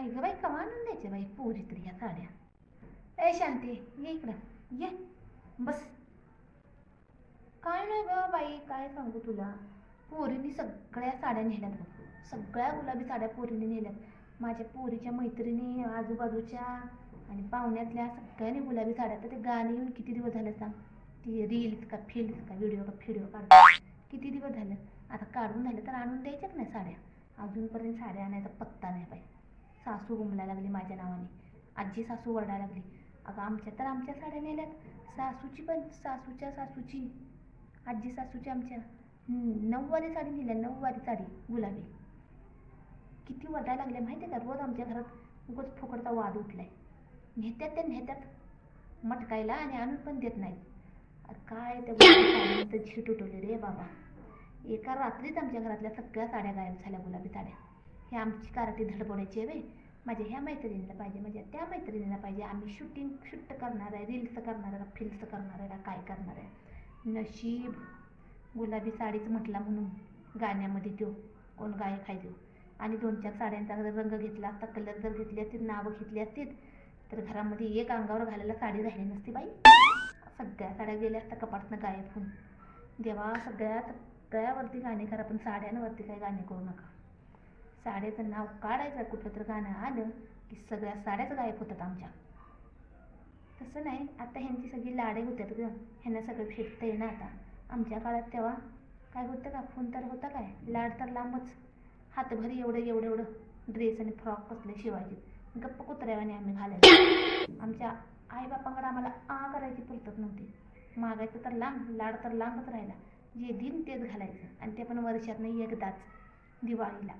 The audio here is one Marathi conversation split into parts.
काय ग बाई कमा आणून द्यायचे बाई पोरी तरी ह्या साड्या? ए शांती ये इकडं ये बस. काय नाही गं बाई काय सांगू तुला? पोरींनी सगळ्या साड्या नेल्यात बघ. सगळ्या गुलाबी साड्या पोरींनी नेल्यात. माझ्या पोरीच्या मैत्रिणी आजूबाजूच्या आणि पाहुण्यातल्या सगळ्यांनी गुलाबी साड्या तर ते गाणे येऊन किती दिवस झाले सांग? ती रील्स का फिल्स का व्हिडिओ का व्हिडिओ काढतात. किती दिवस झालं? आता काढून झालं तर आणून द्यायच्याच नाही साड्या. अजूनपर्यंत साड्या आणायचा पत्ता नाही बाई. सासू गुंबलायला लागली माझ्या नावाने. आजी सासू वरडायला लागली. अगं आमच्या तर आमच्या साड्या नेल्यात. सासूची पण सासूच्या सासूची. आजी सासूची आमच्या. नऊवारी साडी नेल्या नऊवारी साडी गुलाबी. किती वरडायला लागल्या माहिती आहे का? रोज आमच्या घरात उगाच फुकटचा वाद उठलाय. नेत्यात ते नेत्यात. मटकायला आणि आणून पण देत नाहीत. काय त्या झीट उठवली रे बाबा. एका रात्रीच आमच्या घरातल्या सगळ्या साड्या गायब झाल्या गुलाबी साड्या. हे आमची कारटी धडपडायची आहे वे माझ्या ह्या मैत्रिणीला पाहिजे माझ्या त्या मैत्रिणीला पाहिजे. आम्ही शूटिंग शूट करणार आहे रील्स करणार आहे का फिल्स करणार आहे का काय करणार आहे. नशीब. गुलाबी साडीच म्हटला म्हणून गाण्यामध्ये देऊ कोण गायक आहे देऊ आणि दोन चार साड्यांचा जर रंग घेतला असता कलर जर घेतले असतील नावं घेतली असतील तर घरामध्ये एक अंगावर घालायला साडी राहिली नसती बाई. सगळ्या साड्या गेल्या असता कपाटनं गायब होऊन. देवा सगळ्या सगळ्यावरती गाणे करा पण साड्यांवरती काही गाणे करू नका. साड्याचं नाव काढायचं कुठलं तर गाणं आलं की सगळ्या साड्याच गायब होतात आमच्या. तसं नाही आता ह्यांची सगळी लाडे होतात गं. ह्यांना सगळं फिरतंय ना आता. आमच्या काळात तेव्हा काय होतं का फोन तर होता काय? लाड तर लांबच. हातभरी एवढं एवढं एवढं. ड्रेस आणि फ्रॉक कसले शिवायचे. गप्प कुत्र्यावाने आम्ही घालायचो. आमच्या आईबापांकडे आम्हाला आ करायची पुरतच नव्हती. मागायचं तर लांब लाड तर लांबच राहिला. जे दिन तेच घालायचं. आणि ते पण वर्षातनं एकदाच दिवाळीला.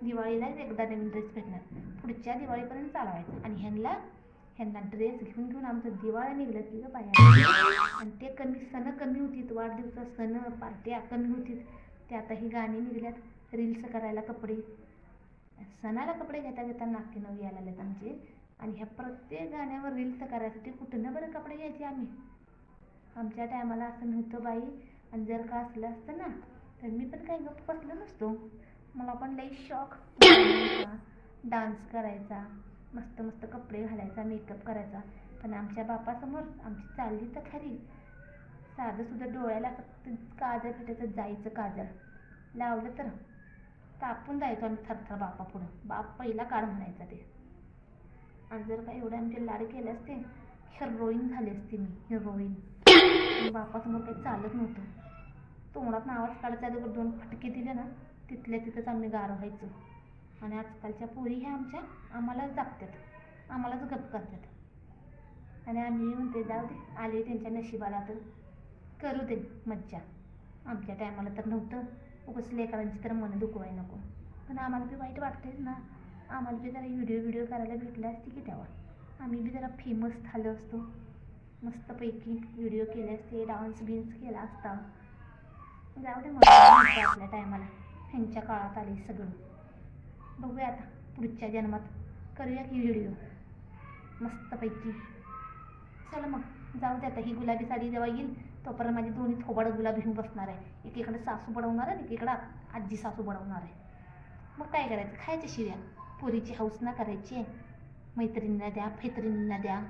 दिवाळीलाच एकदा नवीन ड्रेस भेटणार. पुढच्या दिवाळीपर्यंत चालवायचं. आणि ह्यांना ह्यांना ड्रेस घेऊन घेऊन आमचं दिवाळी निघलं की गं आणि ते कमी सण कमी होतीत वाढदिवसा सण पार्ट्या कमी होतीत. ते आता ही गाणी निघल्यात. रील्स करायला कपडे. सणाला कपडे घेता घेता नाके नऊ यायला लागलेत आमचे. आणि ह्या प्रत्येक गाण्यावर रील्स करायसाठी कुठनं बरं कपडे घ्यायचे आम्ही? आमच्या टायमाला असं नव्हतं बाई. आणि जर का असलं असतं ना तर मी पण काही गप्प बसलो नसतो. मला पण लई शॉक डान्स करायचा मस्त मस्त कपडे घालायचा मेकअप करायचा. पण आमच्या बापासमोर आमची चालली तर खरी. साधं सुद्धा डोळ्याला फक्त काजळ भेटायचं जायचं काजळ. लावलं तर तापून जायचो आम्ही थरथर बापा पुढं. बाप पहिला काढ म्हणायचा ते. आणि जर का एवढे आमचे लाड केले असते हिरोईन झाली असते मी हिरोईन बापासमोर काही चालत नव्हतं. तोंडात आवाज काढायचा अगोदर दोन फटके दिले ना तिथल्या तिथंच आम्ही गार व्हायचो. आणि आजकालच्या पोरी ह्या आमच्या आम्हालाच दाबतात आम्हालाच गप करतात. आणि आम्ही म्हणते जाऊ दे आले त्यांच्या नशिबाला तर. करू दे मज्जा. आमच्या टायमाला तर नव्हतं. उगस लेकरांची तर मन दुखवाय नको. पण आम्हाला बी वाईट वाटतेच ना. आम्हाला बी जरा व्हिडिओ व्हिडिओ करायला भेटला असते की तेव्हा. आम्ही बी जरा फेमस झालो असतो. मस्तपैकी व्हिडिओ केले असते डान्स बिन्स केला असता. जाऊ दे मग आपल्या टायमाला. ह्यांच्या काळात आले सगळं. बघूया आता पुढच्या जन्मात करूया की व्हिडिओ. मस्तपैकी. चला मग जाऊ दे आता. ही गुलाबी साडी जेव्हा येईल तोपर्यंत माझी दोन्ही थोबाडं गुलाबी घेऊन बसणार आहे. एकीकडे सासू बनवणार आहे आणि एकीकडे आजी सासू बनवणार आहे. मग काय करायचं? खायच्या शिव्या. पोरीची हौस ना करायची मैत्रिणींना द्या फैत्रिणींना द्या.